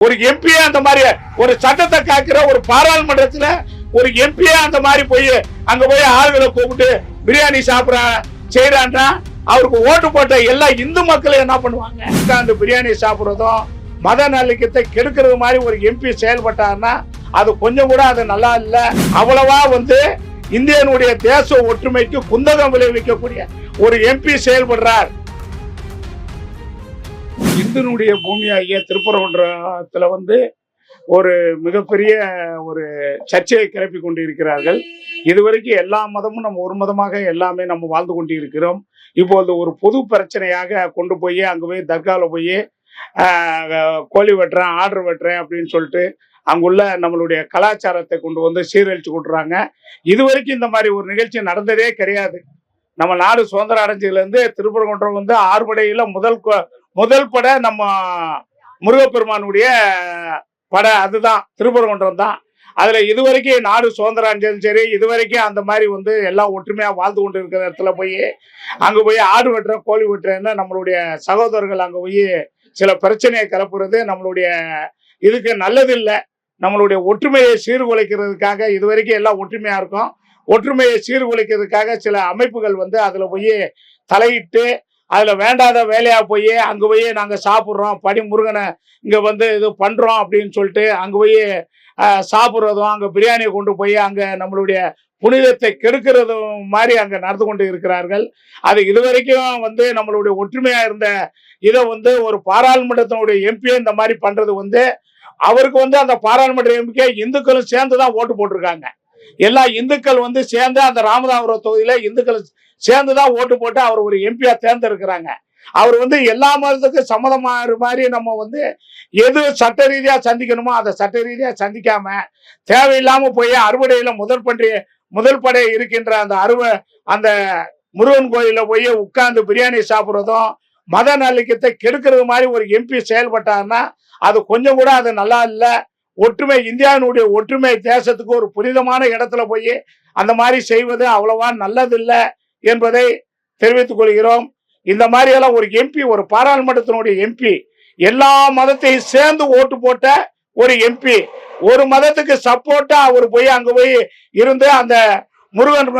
ஒரு எம்பியே அந்த மாதிரி ஒரு சட்டத்தை காக்கிற ஒரு பாராளுமன்றத்துல ஒரு எம்பியே அந்த மாதிரி போய் அங்க போய் ஆளுகளை கூப்பிட்டு பிரியாணி சாப்பிட செய்யறான்னா அவருக்கு ஓட்டு போட்ட எல்லா இந்து மக்களும் என்ன பண்ணுவாங்க? அந்த பிரியாணி சாப்பிடுறதும் மத நல்லிக்கத்தை கெடுக்கிறது மாதிரி ஒரு எம்பி செயல்பட்டாருன்னா அது கொஞ்சம் கூட அது நல்லா இல்லை. அவ்வளவா வந்து இந்தியனுடைய தேச ஒற்றுமைக்கு குந்தகம் விளைவிக்கக்கூடிய ஒரு எம்பி செயல்படுறார். இந்துனுடைய பூமியாகிய திருப்பரங்குன்றத்தில் வந்து ஒரு மிகப்பெரிய ஒரு சர்ச்சையை கிளப்பி கொண்டு இருக்கிறார்கள் இதுவரைக்கும் எல்லா மதமும் நம்ம ஒரு மதமாக எல்லாமே நம்ம வாழ்ந்து கொண்டு இருக்கிறோம் இப்போது ஒரு பொது பிரச்சனையாக கொண்டு போய் அங்கே போய் தர்காவில் போய் கோழி வெட்டுறேன் ஆர்டர் வெட்டுறேன் அப்படின்னு சொல்லிட்டு அங்குள்ள நம்மளுடைய கலாச்சாரத்தை கொண்டு வந்து சீரழிச்சு இது இதுவரைக்கும் இந்த மாதிரி ஒரு நிகழ்ச்சி நடந்ததே கிடையாது. நம்ம நாடு சுதந்திரம் அடைஞ்சதுலேருந்து திருப்பரங்குன்றம் வந்து ஆறுபடையில் முதல் முதல் பட நம்ம முருகப்பெருமானுடைய பட அதுதான். திருப்பரங்குன்றம் தான். அதுல இதுவரைக்கும் நாடு சுதந்திரம் அடைஞ்சதும் சரி இதுவரைக்கும் அந்த மாதிரி வந்து எல்லாம் ஒற்றுமையா வாழ்ந்து கொண்டு இருக்கிற இடத்துல போய் அங்க போய் ஆடு வெட்டுறேன் கோழி வெட்டுறேன்னு நம்மளுடைய சகோதரர்கள் அங்க போய் சில பிரச்சனையை கிளப்புறது நம்மளுடைய இதுக்கு நல்லது இல்லை நம்மளுடைய ஒற்றுமையை சீர்குலைக்கிறதுக்காக இதுவரைக்கும் எல்லாம் ஒற்றுமையா இருக்கும். ஒற்றுமையை சீர்குலைக்கிறதுக்காக சில அமைப்புகள் வந்து அதுல போய் தலையிட்டு அதுல வேண்டாத வேலையா போய் அங்க போய் நாங்க சாப்பிட்றோம் படி முருகனை இங்க வந்து இது பண்றோம் அப்படின்னு சொல்லிட்டு அங்க போய் சாப்பிட்றதும் அங்க பிரியாணியை கொண்டு போய் அங்க நம்மளுடைய புனிதத்தை கெடுக்கிறதும் மாதிரி அங்க நடந்து கொண்டு இருக்கிறார்கள். அது இதுவரைக்கும் வந்து நம்மளுடைய ஒற்றுமையா இருந்த இதை வந்து ஒரு பாராளுமன்றத்தினுடைய எம்பி இந்த மாதிரி பண்றது வந்து அவருக்கு வந்து அந்த பாராளுமன்ற எம்பிக்கே இந்துக்களும் சேர்ந்து தான் ஓட்டு போட்டிருக்காங்க. எல்லா இந்துக்கள் வந்து சேர்ந்து அந்த ராமதாபுரம் தொகுதியில இந்துக்கள் சேர்ந்து தான் ஓட்டு போட்டு அவர் ஒரு எம்பியா தேர்ந்தெடுக்கிறாங்க. அவர் வந்து எல்லா மதத்துக்கும் சம்மதமாகிற மாதிரி நம்ம வந்து எது சட்ட ரீதியா சந்திக்கணுமோ அதை சட்ட ரீதியா சந்திக்காம தேவையில்லாம போய் அறுவடையில முதல் பன்றி முதல் படை இருக்கின்ற அந்த அறுவை அந்த முருகன் கோயில போய் உட்கார்ந்து பிரியாணி சாப்பிட்றதும் மத நல்லிக்கத்தை கெடுக்கிறது மாதிரி ஒரு எம்பி செயல்பட்டாருன்னா அது கொஞ்சம் கூட அது நல்லா இல்லை. ஒற்றுமை இந்தியாவினுடைய ஒற்றுமை தேசத்துக்கு ஒரு புனிதமான இடத்துல போய் அந்த மாதிரி செய்வது அவ்வளவா நல்லதில்லை என்பதை தெரிவித்துக் கொள்கிறோம். இந்த மாதிரி எல்லாம் ஒரு எம்பி ஒரு பாராளுமன்றத்தினுடைய எம்பி எல்லா மதத்தையும் சேர்ந்து ஓட்டு போட்ட ஒரு எம்பி ஒரு மதத்துக்கு சப்போர்ட்டா அவர் போய் அங்க போய் இருந்து அந்த முருகன்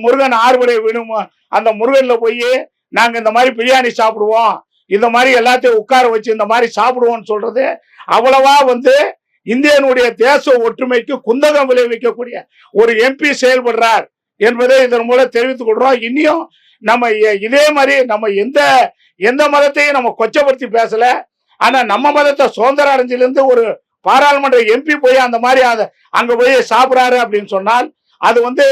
முருகன் ஆறுபடை விடும் அந்த முருகன்ல போய் நாங்க இந்த மாதிரி பிரியாணி சாப்பிடுவோம் இந்த மாதிரி எல்லாத்தையும் உட்கார வச்சு இந்த மாதிரி சாப்பிடுவோம்னு சொல்றது அவ்வளவா வந்து இந்தியனுடைய தேச ஒற்றுமைக்கு குந்தகம் விளைவிக்கக்கூடிய ஒரு எம்பி செயல்படுறார் என்பதை இதன் மூலம் தெரிவித்துக் கொள்றோம். இன்னும் நம்ம இதே மாதிரி நம்ம எந்த எந்த மதத்தையும் நம்ம கொச்சப்படுத்தி பேசல. ஆனா நம்ம மதத்தை சுதந்திர அடைஞ்சிலிருந்து ஒரு பாராளுமன்ற எம்பி போய் அந்த மாதிரி அதை அங்க போய் சாப்பிட்றாரு அப்படின்னு சொன்னால் அது வந்து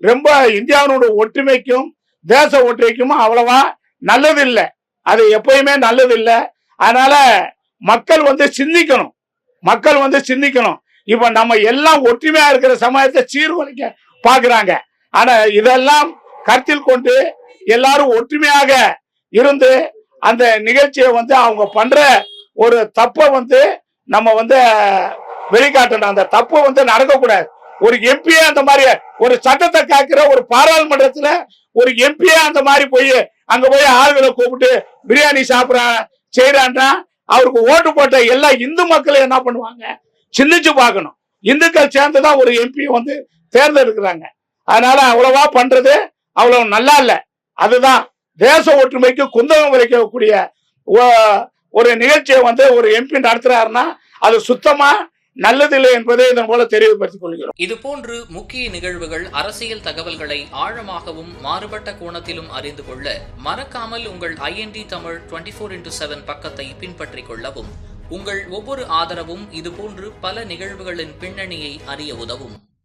ரொம்ப இந்தியாவினுடைய ஒற்றுமைக்கும் தேச ஒற்றுமைக்கும் அவ்வளவா நல்லது இல்லை அது எப்பயுமே நல்லது இல்லை அதனால மக்கள் வந்து சிந்திக்கணும். மக்கள் வந்து சிந்திக்கணும். இப்ப நம்ம எல்லாம் ஒற்றுமையா இருக்கிற சமயத்தை சீர்குலைக்க பாக்குறாங்க ஆனா இதெல்லாம் கருத்தில் கொண்டு எல்லாரும் ஒற்றுமையாக இருந்து அந்த நிகழ்ச்சியை வந்து அவங்க பண்ற ஒரு தப்பை வந்து நம்ம வந்து வெளிக்காட்டணும். அந்த தப்பு வந்து நடக்கக்கூடாது. ஒரு எம்பியே அந்த மாதிரி ஒரு சட்டத்தை காக்கிற ஒரு பாராளுமன்றத்துல ஒரு எம்பியே அந்த மாதிரி போய் அங்க போய் ஆளுகளை கூப்பிட்டு பிரியாணி சாப்பிட செய்யறான்னா அவருக்கு ஓட்டு போட்ட எல்லா இந்து மக்களும் என்ன பண்ணுவாங்க? சிந்திச்சு பார்க்கணும். இந்துக்கள் சேர்ந்துதான் ஒரு எம்பி வந்து தேர்ந்தெடுக்கிறாங்க. அதனால அவ்வளவா பண்றது அவ்வளவு நல்லா இல்லை. அதுதான் தேச ஒற்றுமைக்கு குந்தகம் விளைக்கக்கூடிய ஒரு நிகழ்ச்சியை வந்து ஒரு எம்பி நடத்துறாருன்னா அது சுத்தமா நல்லதில்லை என்பதை இதன் மூலம் தெரியப்படுத்திக் கொள்கிறோம். இதுபோன்று முக்கிய நிகழ்வுகள் அரசியல் தகவல்களை ஆழமாகவும் மாறுபட்ட கோணத்திலும் அறிந்து கொள்ள மறக்காமல் உங்கள் IND Tamil twenty four into seven பக்கத்தை பின்பற்றிக் கொள்ளவும் உங்கள் ஒவ்வொரு ஆதரவும் இதுபோன்று பல நிகழ்வுகளின் பின்னணியை அறிய உதவும்.